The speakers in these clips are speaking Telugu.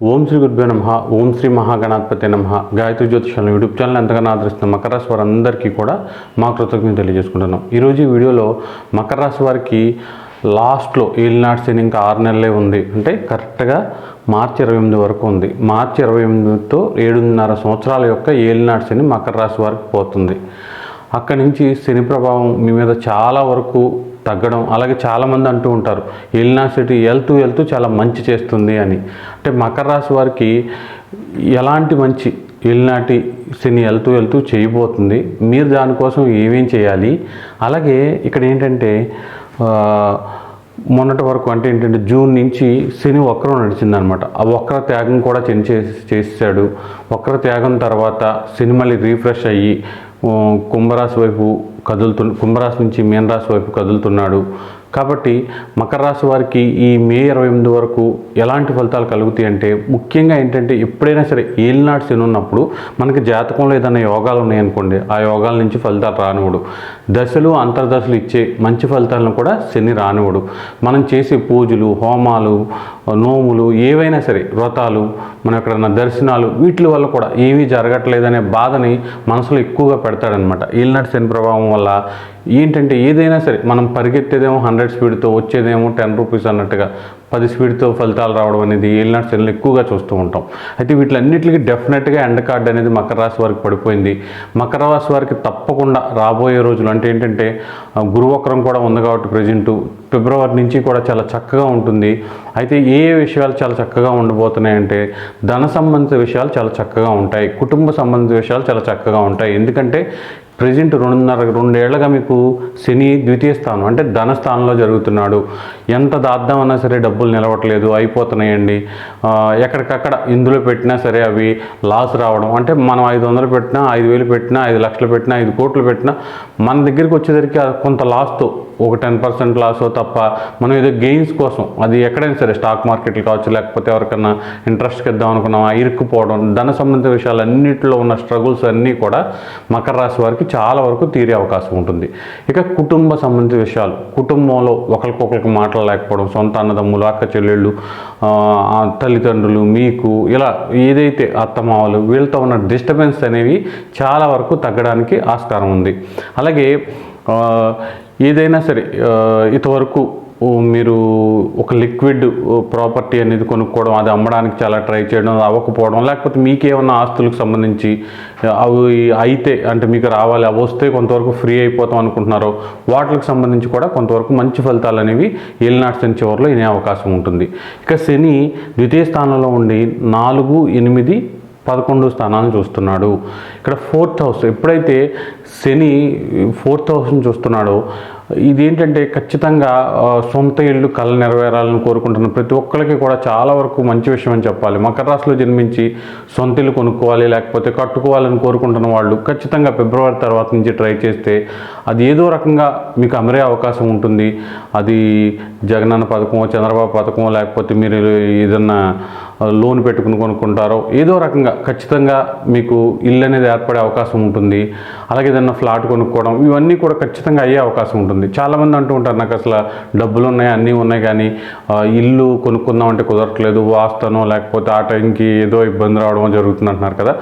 ఓం శ్రీ గురుభ్యో నమ ఓం శ్రీ మహాగణాధిపతి నమ. గాయత్రి జ్యోతిషాలను యూట్యూబ్ ఛానల్ ఎంతగానో ఆదరిస్తున్న మకర రాశి వారందరికీ కూడా మా కృతజ్ఞతలు తెలియజేసుకుంటున్నాం. ఈరోజు ఈ వీడియోలో మకర రాశి వారికి లాస్ట్లో ఏలినాటి శని ఇంకా ఆరు నెలలే ఉంది. అంటే కరెక్ట్గా మార్చి ఇరవై ఎనిమిది వరకు ఉంది. మార్చి ఇరవై ఎనిమిదితో ఏడున్నర సంవత్సరాల యొక్క ఏలినాటి శని మకర రాశి వారికి పోతుంది. అక్కడి నుంచి శని ప్రభావం మీ మీద చాలా వరకు తగ్గడం అలాగే చాలామంది అంటూ ఉంటారు ఎలినాసిటీ వెళ్తూ వెళ్తూ చాలా మంచి చేస్తుంది అని. అంటే మకర రాశి వారికి ఎలాంటి మంచి ఎలినాటి శని వెళ్తూ వెళ్తూ చేయబోతుంది మీరు దానికోసం ఏమేం చేయాలి? అలాగే ఇక్కడ ఏంటంటే మొన్నటి వరకు అంటే ఏంటంటే జూన్ నుంచి శని వక్రం నడిచిందనమాట. ఆ వక్ర త్యాగం కూడా శని చేసి చేసాడు వక్ర త్యాగం తర్వాత శని మళ్ళీ రీఫ్రెష్ అయ్యి కుంభరాశి వైపు కదులుతు కుంభరాశి నుంచి మీనరాశి వైపు కదులుతున్నాడు. కాబట్టి మకర రాశి వారికి ఈ మే ఇరవై ఎనిమిది వరకు ఎలాంటి ఫలితాలు కలుగుతాయి అంటే ముఖ్యంగా ఏంటంటే ఎప్పుడైనా సరే ఏలినాడు శని ఉన్నప్పుడు మనకి జాతకంలో ఏదైనా యోగాలు ఉన్నాయనుకోండి ఆ యోగాల నుంచి ఫలితాలు రానివ్వడు. దశలు అంతర్దశలు ఇచ్చే మంచి ఫలితాలను కూడా శని రానివ్వడు. మనం చేసే పూజలు హోమాలు నోములు ఏవైనా సరే వ్రతాలు మన ఎక్కడన్నా దర్శనాలు వీటి వల్ల కూడా ఏమీ జరగట్లేదనే బాధని మనసులో ఎక్కువగా పెడతాడనమాట ఏలినాటి శని ప్రభావం వల్ల ఏంటంటే ఏదైనా సరే మనం పరిగెత్తేదేమో హండ్రెడ్ స్పీడ్తో వచ్చేదేమో టెన్ రూపీస్ అన్నట్టుగా పది స్పీడ్తో ఫలితాలు రావడం అనేది ఏలినాటి శనులు ఎక్కువగా చూస్తూ ఉంటాం. అయితే వీటిలన్నిటికీ డెఫినెట్గా ఎండ కార్డ్ అనేది మకర రాశి వారికి పడిపోయింది. మకర రాశి వారికి తప్పకుండా రాబోయే రోజులు అంటే ఏంటంటే గురువక్రం కూడా ఉంది కాబట్టి ప్రజెంట్ ఫిబ్రవరి నుంచి కూడా చాలా చక్కగా ఉంటుంది. అయితే ఏ ఏ విషయాలు చాలా చక్కగా ఉండబోతున్నాయంటే ధన సంబంధిత విషయాలు చాలా చక్కగా ఉంటాయి. కుటుంబ సంబంధిత విషయాలు చాలా చక్కగా ఉంటాయి. ఎందుకంటే ప్రజెంట్ రెండున్నర రెండేళ్ళుగా మీకు శని ద్వితీయ స్థానం అంటే ధన స్థానంలో జరుగుతున్నాడు. ఎంత దాద్దామన్నా సరే డబ్బులు నిలవట్లేదు అయిపోతున్నాయండి. ఎక్కడికక్కడ ఇందులో పెట్టినా సరే అవి లాస్ రావడం అంటే మనం ఐదు వందలు పెట్టినా ఐదు వేలు పెట్టినా ఐదు లక్షలు పెట్టినా ఐదు కోట్లు పెట్టినా మన దగ్గరికి వచ్చేసరికి కొంత లాస్తో ఒక టెన్ పర్సెంట్ లాస్ తప్ప మనం ఏదో గెయిన్స్ కోసం అది ఎక్కడైనా సరే స్టాక్ మార్కెట్లు కావచ్చు లేకపోతే ఎవరికన్నా ఇంట్రెస్ట్కి ఇద్దాం అనుకున్నాం ఆ ఇరుక్కుపోవడం ధన సంబంధిత విషయాలు అన్నింటిలో ఉన్న స్ట్రగుల్స్ అన్నీ కూడా మకర రాశి వారికి చాలా వరకు తీరే అవకాశం ఉంటుంది. ఇక కుటుంబ సంబంధిత విషయాలు కుటుంబంలో ఒకరికొకరికి మాట్లాడలేకపోవడం సొంత అన్నదమ్ములు అక్క చెల్లెళ్ళు తల్లిదండ్రులు మీకు ఇలా ఏదైతే అత్తమావలు వీళ్ళతో ఉన్న డిస్టర్బెన్స్ అనేవి చాలా వరకు తగ్గడానికి ఆస్కారం ఉంది. అలాగే ఏదైనా సరే ఇంతవరకు మీరు ఒక లిక్విడ్ ప్రాపర్టీ అనేది కొనుక్కోవడం అది అమ్మడానికి చాలా ట్రై చేయడం అది అవ్వకపోవడం లేకపోతే మీకేమన్నా ఆస్తులకు సంబంధించి అవి అయితే అంటే మీకు రావాలి అవి వస్తే కొంతవరకు ఫ్రీ అయిపోతాం అనుకుంటున్నారో వాటికి సంబంధించి కూడా కొంతవరకు మంచి ఫలితాలు అనేవి ఏలినాటి శని చివరిలో వినే అవకాశం ఉంటుంది. ఇక శని ద్వితీయ స్థానంలో ఉండి నాలుగు ఎనిమిది పదకొండు స్థానాన్ని చూస్తున్నాడు. ఇక్కడ ఫోర్త్ హౌస్ ఎప్పుడైతే శని ఫోర్త్ హౌస్ని చూస్తున్నాడో ఇదేంటంటే ఖచ్చితంగా సొంత ఇల్లు కళ నెరవేరాలని కోరుకుంటున్న ప్రతి ఒక్కరికి కూడా చాలా వరకు మంచి విషయం అని చెప్పాలి. మకర రాశిలో జన్మించి సొంత ఇల్లు కొనుక్కోవాలి లేకపోతే కట్టుకోవాలని కోరుకుంటున్న వాళ్ళు ఖచ్చితంగా ఫిబ్రవరి తర్వాత నుంచి ట్రై చేస్తే అది ఏదో రకంగా మీకు అమరే అవకాశం ఉంటుంది. అది జగనన్న పథకం చంద్రబాబు పథకం లేకపోతే మీరు ఏదన్నా లోన్ పెట్టుకుని కొనుక్కుంటారో ఏదో రకంగా ఖచ్చితంగా మీకు ఇల్లు అనేది ఏర్పడే అవకాశం ఉంటుంది. అలాగే ఏదైనా ఫ్లాట్ కొనుక్కోవడం ఇవన్నీ కూడా ఖచ్చితంగా అయ్యే అవకాశం ఉంటుంది. చాలామంది అంటూ ఉంటారు నాకు అసలు డబ్బులు ఉన్నాయి అన్నీ ఉన్నాయి కానీ ఇల్లు కొనుక్కుందాం అంటే కుదరట్లేదు వాస్తనో లేకపోతే ఆ టైంకి ఏదో ఇబ్బంది రావడం జరుగుతుంది అంటున్నారు కదా.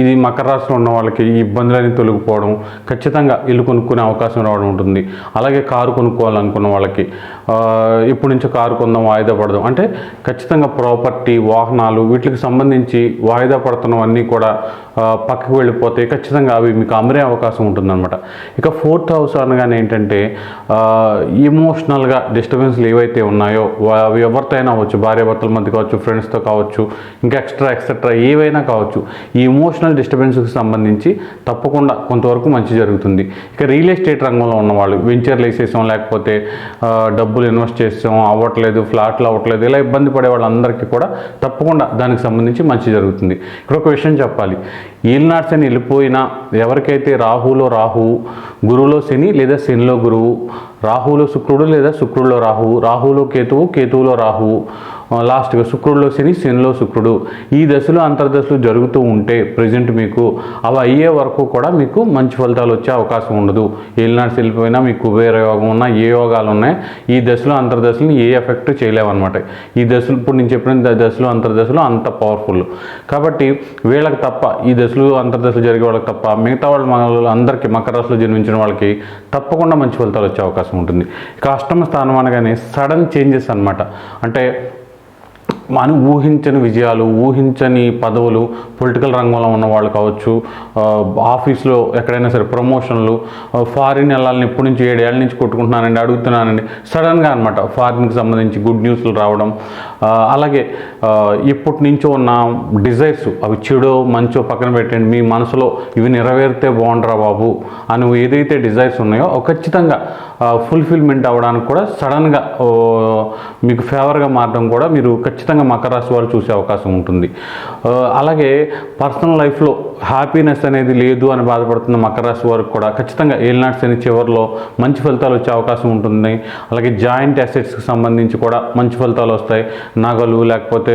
ఇది మకర రాశిలో ఉన్న వాళ్ళకి ఈ ఇబ్బందులన్నీ తొలగిపోవడం ఖచ్చితంగా ఇల్లు కొనుక్కునే అవకాశం రావడం ఉంటుంది. అలాగే కారు కొనుక్కోవాలనుకున్న వాళ్ళకి ఆ, నుంచి కారు కొందాం వాయిదా పడదాం. అంటే ఖచ్చితంగా ప్రాపర్టీ వాహనాలు వీటికి సంబంధించి వాయిదా పడుతున్నవన్నీ కూడా పక్కకు వెళ్ళిపోతే ఖచ్చితంగా అవి మీకు అమరే అవకాశం ఉంటుందన్నమాట. ఇక ఫోర్త్ హౌస్ అనగానే ఏంటంటే ఇమోషనల్గా డిస్టర్బెన్స్లు ఏవైతే ఉన్నాయో అవి ఎవరితో అయినా అవ్వచ్చు భార్యాభర్తల మధ్య కావచ్చు ఫ్రెండ్స్తో కావచ్చు ఇంకా ఎక్స్ట్రా ఎక్సెట్రా ఏవైనా కావచ్చు ఈ ఇమోషనల్ డిస్టర్బెన్స్కి సంబంధించి తప్పకుండా కొంతవరకు మంచి జరుగుతుంది. ఇక రియల్ ఎస్టేట్ రంగంలో ఉన్నవాళ్ళు వెంచర్లు వేసేసాం లేకపోతే డబ్బులు ఇన్వెస్ట్ చేసాం అవ్వట్లేదు ఫ్లాట్లు అవ్వట్లేదు ఇలా ఇబ్బంది పడే వాళ్ళందరికీ కూడా తప్పకుండా దానికి సంబంధించి మంచి జరుగుతుంది. ఇక్కడ ఒక విషయం చెప్పాలి. ఈల్నాడు అని వెళ్ళిపోయినా ఎవరికైతే రాహులో రాహువు గురువులో శని లేదా శనిలో గురువు రాహులో శుక్రుడు లేదా శుక్రుడిలో రాహువు రాహులో కేతువు కేతువులో రాహువు లాస్ట్గా శుక్రుడిలో శని శనిలో శుక్రుడు. ఈ దశలు అంతర్దశలు జరుగుతూ ఉంటే ప్రజెంట్ మీకు అవి అయ్యే వరకు కూడా మీకు మంచి ఫలితాలు వచ్చే అవకాశం ఉండదు. ఏలినాడు వెళ్ళిపోయినా మీకు కుబేర యోగం ఉన్నా ఏ యోగాలు ఉన్నాయి ఈ దశలు అంతర్దశలు ఏ ఎఫెక్ట్ చేయలేవన్నమాట. ఈ దశలు ఇప్పుడు నేను చెప్పిన దశలు అంతర్దశలు అంత పవర్ఫుల్ కాబట్టి వీళ్ళకి తప్ప ఈ దశలు అంతర్దశలు జరిగే వాళ్ళకి తప్ప మిగతా వాళ్ళ మన అందరికీ మకర రాశిలో జన్మించిన వాళ్ళకి తప్పకుండా మంచి ఫలితాలు వచ్చే అవకాశం ఉంటుంది. ఇక అష్టమ స్థానం అనగానే సడన్ చేంజెస్ అన్నమాట. అంటే మనం ఊహించని విజయాలు ఊహించని పదవులు పొలిటికల్ రంగంలో ఉన్న వాళ్ళు కావచ్చు ఆఫీస్లో ఎక్కడైనా సరే ప్రమోషన్లు ఫారిన్ వెళ్ళాలని ఎప్పటి నుంచి ఏడేళ్ళ నుంచి కొట్టుకుంటున్నానండి అడుగుతున్నానండి సడన్గా అనమాట ఫారిన్కి సంబంధించి గుడ్ న్యూస్లు రావడం. అలాగే ఇప్పటి నుంచో ఉన్న డిజైర్స్ అవి చెడో మంచో పక్కన పెట్టండి మీ మనసులో ఇవి నెరవేరితే బాగుండరా బాబు అని ఏదైతే డిజైర్స్ ఉన్నాయో ఖచ్చితంగా ఫుల్ఫిల్మెంట్ అవ్వడానికి కూడా సడన్గా మీకు ఫేవర్గా మారడం కూడా మీరు ఖచ్చితంగా మకర రాశి వాళ్ళు చూసే అవకాశం ఉంటుంది. అలాగే పర్సనల్ లైఫ్లో హ్యాపీనెస్ అనేది లేదు అని బాధపడుతున్న మకర రాశి వారికి కూడా ఖచ్చితంగా ఏలినాట్స్ శని చివరిలో మంచి ఫలితాలు వచ్చే అవకాశం ఉంటుంది. అలాగే జాయింట్ అసెట్స్కి సంబంధించి కూడా మంచి ఫలితాలు వస్తాయి. నగలు లేకపోతే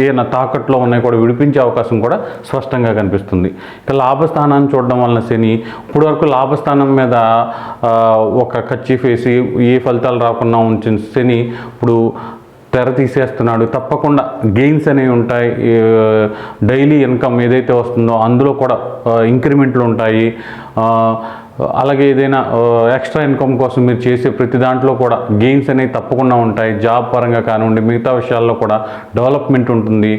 ఏదైనా తాకట్లో ఉన్నాయి కూడా విడిపించే అవకాశం కూడా స్పష్టంగా కనిపిస్తుంది. ఇక లాభస్థానాన్ని చూడడం వలన శని ఇప్పుడు వరకు లాభస్థానం మీద ఒక కచ్చిఫ్ వేసి ఏ ఫలితాలు రాకుండా ఉంచిన శని ఇప్పుడు తెర తీసేస్తున్నాడు. తప్పకుండా గెయిన్స్ అనేవి ఉంటాయి. డైలీ ఇన్కమ్ ఏదైతే వస్తుందో అందులో కూడా ఇంక్రిమెంట్లు ఉంటాయి. అలాగే ఏదైనా ఎక్స్ట్రా ఇన్కమ్ కోసం మీరు చేసే ప్రతి దాంట్లో కూడా గెయిన్స్ అనేవి తప్పకుండా ఉంటాయి. జాబ్ పరంగా కానివ్వండి మిగతా విషయాల్లో కూడా డెవలప్మెంట్ ఉంటుంది.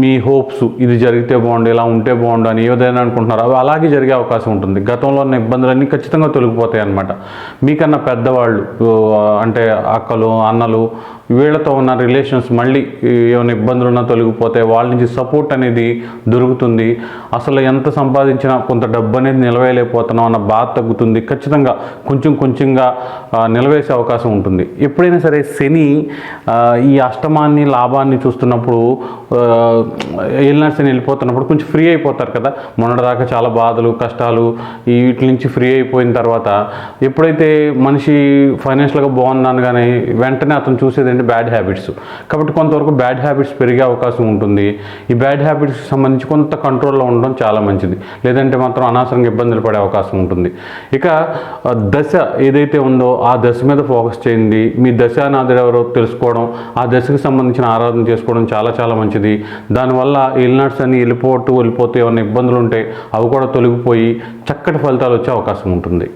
మీ హోప్స్ ఇది జరిగితే బాగుండు ఇలా ఉంటే బాగుండు అని ఏదైనా అనుకుంటున్నారు? అవి అలాగే జరిగే అవకాశం ఉంటుంది. గతంలో ఉన్న ఇబ్బందులన్నీ ఖచ్చితంగా తొలగిపోతాయి అన్నమాట. మీకన్నా పెద్దవాళ్ళు అంటే అక్కలు అన్నలు వీళ్ళతో ఉన్న రిలేషన్స్ మళ్ళీ ఏమైనా ఇబ్బందులు ఉన్నా తొలగిపోతే వాళ్ళ నుంచి సపోర్ట్ అనేది దొరుకుతుంది. అసలు ఎంత సంపాదించినా కొంత డబ్బు అనేది నిలవేయలేకపోతున్నాం అన్న బాధ తగ్గుతుంది. ఖచ్చితంగా కొంచెం కొంచెంగా నిలవేసే అవకాశం ఉంటుంది. ఎప్పుడైనా సరే శని ఈ అష్టమాన్ని లాభాన్ని చూస్తున్నప్పుడు ఏలినాడు వెళ్ళిపోతున్నప్పుడు కొంచెం ఫ్రీ అయిపోతారు కదా. మొన్నటిదాకా చాలా బాధలు కష్టాలు వీటి నుంచి ఫ్రీ అయిపోయిన తర్వాత ఎప్పుడైతే మనిషి ఫైనాన్షియల్గా బాగున్నాను కానీ వెంటనే అతను చూసేది ఏంటి బ్యాడ్ హ్యాబిట్స్ కాబట్టి కొంతవరకు బ్యాడ్ హ్యాబిట్స్ పెరిగే అవకాశం ఉంటుంది. ఈ బ్యాడ్ హ్యాబిట్స్కి సంబంధించి కొంత కంట్రోల్లో ఉండడం చాలా మంచిది. లేదంటే మాత్రం అనవసరంగా ఇబ్బందులు పడే అవకాశం ఉంటుంది. ఇక దశ ఏదైతే ఉందో ఆ దశ మీద ఫోకస్ చేయండి. మీ దశానాథుడు ఎవరో తెలుసుకోవడం ఆ దశకు సంబంధించిన ఆరాధన చేసుకోవడం చాలా చాలా మంచిది. దానివల్ల ఇల్నాట్స్ అన్ని వెళ్ళిపోతూ వెళ్ళిపోతూ ఏమైనా ఇబ్బందులు ఉంటే అవి కూడా తొలగిపోయి చక్కటి ఫలితాలు వచ్చే అవకాశం ఉంటుంది.